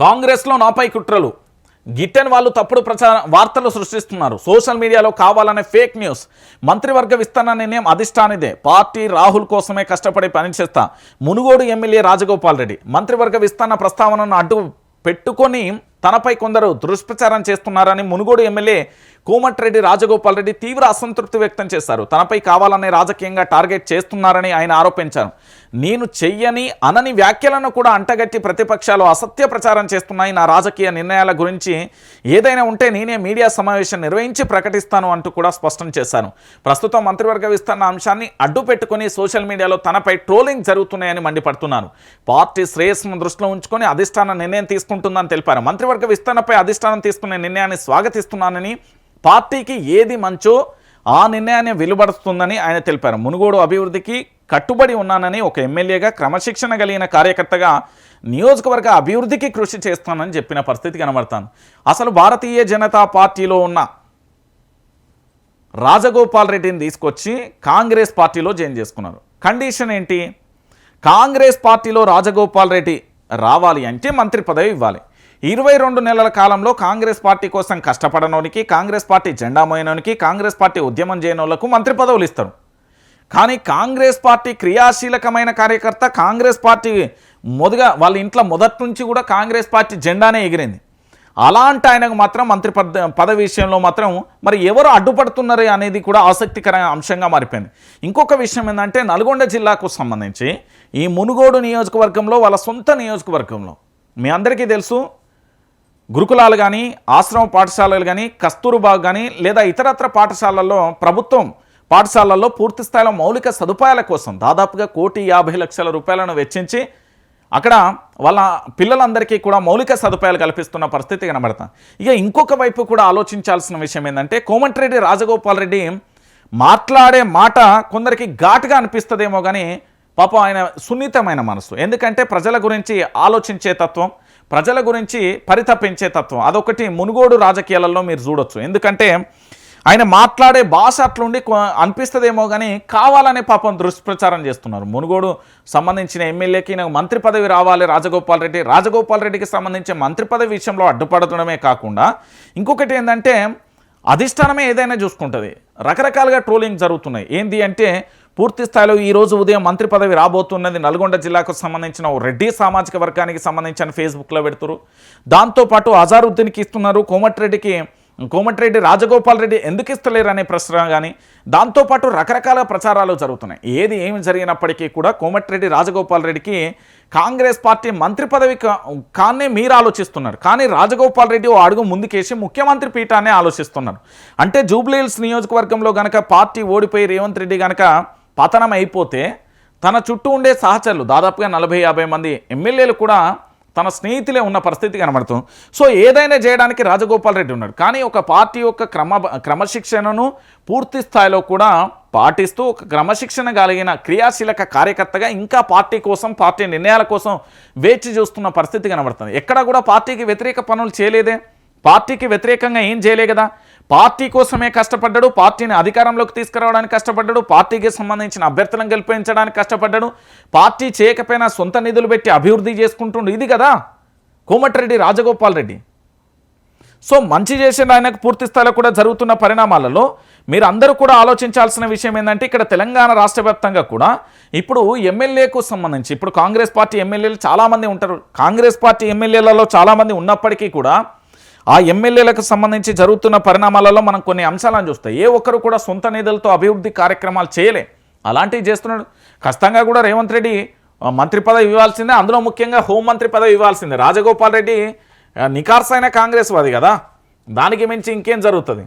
కాంగ్రెస్లో నాపై కుట్రలు. గిట్టెన్ వాళ్ళు తప్పుడు ప్రచార వార్తలు సృష్టిస్తున్నారు. సోషల్ మీడియాలో కావాలనే ఫేక్ న్యూస్. మంత్రివర్గ విస్తరణ నిర్ణయం అధిష్టానిదే. పార్టీ రాహుల్ కోసమే కష్టపడి పనిచేస్తా. మునుగోడు ఎమ్మెల్యే రాజగోపాల్ రెడ్డి. మంత్రివర్గ విస్తరణ ప్రస్తావనను అడ్డు పెట్టుకొని తనపై కొందరు దుష్ప్రచారం చేస్తున్నారని మునుగోడు ఎమ్మెల్యే కోమటిరెడ్డి రాజగోపాల్ రెడ్డి తీవ్ర అసంతృప్తి వ్యక్తం చేశారు. తనపై కావాలనే రాజకీయంగా టార్గెట్ చేస్తున్నారని ఆయన ఆరోపించారు. నేను చెయ్యని అనని వ్యాఖ్యలను కూడా అంటగట్టి ప్రతిపక్షాలు అసత్య ప్రచారం చేస్తున్నాయి. నా రాజకీయ నిర్ణయాల గురించి ఏదైనా ఉంటే నేనే మీడియా సమావేశం నిర్వహించి ప్రకటిస్తాను అంటూ కూడా స్పష్టం చేశాను ప్రస్తుతం మంత్రివర్గ విస్తరణ అంశాన్ని అడ్డు పెట్టుకుని సోషల్ మీడియాలో తనపై ట్రోలింగ్ జరుగుతున్నాయని మండిపడుతున్నారు. పార్టీ శ్రేయస్సును దృష్టిలో ఉంచుకొని అధిష్టాన నిర్ణయం తీసుకుంటుందని తెలిపారు. నియోజకవర్గ విస్తరణపై అధిష్టానం తీసుకునే నిర్ణయాన్ని స్వాగతిస్తున్నానని పార్టీకి ఏది మంచో ఆ నిర్ణయాన్ని వెలువడుతుందని ఆయన తెలిపారు. మునుగోడు అభివృద్ధికి కట్టుబడి ఉన్నానని ఒక ఎమ్మెల్యేగా క్రమశిక్షణ కలిగిన కార్యకర్తగా నియోజకవర్గ అభివృద్ధికి కృషి చేస్తానని చెప్పిన పరిస్థితి కనబడతాను. అసలు భారతీయ జనతా పార్టీలో ఉన్న రాజగోపాల్ రెడ్డిని తీసుకొచ్చి కాంగ్రెస్ పార్టీలో జాయిన్ చేసుకున్నారు. కండిషన్ ఏంటి? కాంగ్రెస్ పార్టీలో రాజగోపాల్ రెడ్డి రావాలి అంటే మంత్రి పదవి ఇవ్వాలి. ఇరవై రెండు నెలల కాలంలో కాంగ్రెస్ పార్టీ కోసం కష్టపడనోనికి కాంగ్రెస్ పార్టీ జెండా మోయనోనికి కాంగ్రెస్ పార్టీ ఉద్యమం చేయనోళ్ళకు మంత్రి పదవులు ఇస్తారు. కానీ కాంగ్రెస్ పార్టీ క్రియాశీలకమైన కార్యకర్త కాంగ్రెస్ పార్టీ మొదగా వాళ్ళ ఇంట్లో మొదటి నుంచి కూడా కాంగ్రెస్ పార్టీ జెండానే ఎగిరింది. అలాంటి ఆయనకు మాత్రం మంత్రి పద పదవి విషయంలో మాత్రం మరి ఎవరు అడ్డుపడుతున్నారు అనేది కూడా ఆసక్తికర అంశంగా మారిపోయింది. ఇంకొక విషయం ఏంటంటే నల్గొండ జిల్లాకు సంబంధించి ఈ మునుగోడు నియోజకవర్గంలో వాళ్ళ సొంత నియోజకవర్గంలో మీ అందరికీ తెలుసు గురుకులాలు కానీ ఆశ్రమ పాఠశాలలు కానీ కస్తూరుబా కానీ లేదా ఇతరత్ర పాఠశాలల్లో ప్రభుత్వం పాఠశాలల్లో పూర్తి స్థాయిలో మౌలిక సదుపాయాల కోసం దాదాపుగా కోటి యాభై లక్షల రూపాయలను వెచ్చించి అక్కడ వాళ్ళ పిల్లలందరికీ కూడా మౌలిక సదుపాయాలు కల్పిస్తున్న పరిస్థితి కనబడతాం ఇక ఇంకొక వైపు కూడా ఆలోచించాల్సిన విషయం ఏంటంటే కోమటిరెడ్డి రాజగోపాల్ రెడ్డి మాట్లాడే మాట కొందరికి ఘాటుగా అనిపిస్తుందేమో కానీ పాపం ఆయన సున్నితమైన మనసు. ఎందుకంటే ప్రజల గురించి ఆలోచించే తత్వం ప్రజల గురించి పరితపించే తత్వం. అదొకటి మునుగోడు రాజకీయాలలో మీరు చూడొచ్చు. ఎందుకంటే ఆయన మాట్లాడే భాష అట్లుండి అనిపిస్తుందేమో కానీ కావాలనే పాపం దుష్ప్రచారం చేస్తున్నారు. మునుగోడు సంబంధించిన ఎమ్మెల్యేకి నాకు మంత్రి పదవి రావాలి రాజగోపాల్ రెడ్డి. రాజగోపాల్ రెడ్డికి సంబంధించిన మంత్రి పదవి విషయంలో అడ్డుపడటమే కాకుండా ఇంకొకటి ఏంటంటే అధిష్టానమే ఏదైనా చూసుకుంటుంది. రకరకాలుగా ట్రోలింగ్ జరుగుతున్నాయి. ఏంటి అంటే పూర్తి స్థాయిలో ఈ రోజు ఉదయం మంత్రి పదవి రాబోతున్నది నల్గొండ జిల్లాకు సంబంధించిన ఓ రెడ్డి సామాజిక వర్గానికి సంబంధించిన ఫేస్బుక్లో పెడుతురు. దాంతోపాటు అజారుద్దీన్కి ఇస్తున్నారు కోమటిరెడ్డికి కోమటిరెడ్డి రాజగోపాల్ రెడ్డి ఎందుకు ఇస్తలేరు అనే ప్రశ్న కానీ దాంతోపాటు రకరకాల ప్రచారాలు జరుగుతున్నాయి. ఏది ఏమి జరిగినప్పటికీ కూడా కోమటిరెడ్డి రాజగోపాల్ రెడ్డికి కాంగ్రెస్ పార్టీ మంత్రి పదవి కా- కానే మీరు ఆలోచిస్తున్నారు. కానీ రాజగోపాల్ రెడ్డి ఓ అడుగు ముందుకేసి ముఖ్యమంత్రి పీఠాన్ని ఆలోచిస్తున్నారు. అంటే జూబ్లీహిల్స్ నియోజకవర్గంలో గనక పార్టీ ఓడిపోయి రేవంత్ రెడ్డి గనక పతనం అయిపోతే తన చుట్టూ ఉండే సహచరులు దాదాపుగా నలభై యాభై మంది ఎమ్మెల్యేలు కూడా తన స్నేహితులే ఉన్న పరిస్థితి కనబడుతుంది. సో ఏదైనా చేయడానికి రాజగోపాల్ రెడ్డి ఉన్నాడు. కానీ ఒక పార్టీ యొక్క క్రమ క్రమశిక్షణను పూర్తి స్థాయిలో కూడా పాటిస్తూ ఒక క్రమశిక్షణ కలిగిన క్రియాశీలక కార్యకర్తగా ఇంకా పార్టీ కోసం పార్టీ నిర్ణయాల కోసం వేచి చూస్తున్న పరిస్థితి కనబడుతుంది. ఎక్కడ కూడా పార్టీకి వ్యతిరేక పనులు చేయలేదే. పార్టీకి వ్యతిరేకంగా ఏం చేయలే కదా. పార్టీ కోసమే కష్టపడ్డాడు పార్టీని అధికారంలోకి తీసుకురావడానికి కష్టపడ్డాడు పార్టీకి సంబంధించిన అభ్యర్థులను గెలిపించడానికి కష్టపడ్డాడు పార్టీ చేయకపోయినా సొంత నిధులు పెట్టి అభివృద్ధి చేసుకుంటుండు. ఇది కదా కోమటిరెడ్డి రాజగోపాల్ రెడ్డి. సో మంచి చేసిన ఆయనకు పూర్తి స్థాయిలో కూడా జరుగుతున్న పరిణామాలలో మీరు అందరూ కూడా ఆలోచించాల్సిన విషయం ఏంటంటే ఇక్కడ తెలంగాణ రాష్ట్ర కూడా ఇప్పుడు ఎమ్మెల్యేకు సంబంధించి ఇప్పుడు కాంగ్రెస్ పార్టీ ఎమ్మెల్యేలు చాలామంది ఉంటారు. కాంగ్రెస్ పార్టీ ఎమ్మెల్యేలలో చాలామంది ఉన్నప్పటికీ కూడా ఆ ఎమ్మెల్యేలకు సంబంధించి జరుగుతున్న పరిణామాలలో మనం కొన్ని అంశాలను చూస్తాం ఏ ఒక్కరు కూడా సొంత నిధులతో అభివృద్ధి కార్యక్రమాలు చేయలే. అలాంటివి చేస్తున్నాడు. ఖచ్చితంగా కూడా రేవంత్ రెడ్డి మంత్రి పదవి ఇవ్వాల్సిందే. అందులో ముఖ్యంగా హోంమంత్రి పదవి ఇవ్వాల్సిందే. రాజగోపాల్ రెడ్డి నికార్సైన కాంగ్రెస్ వాది కదా. దానికి మించి ఇంకేం జరుగుతుంది?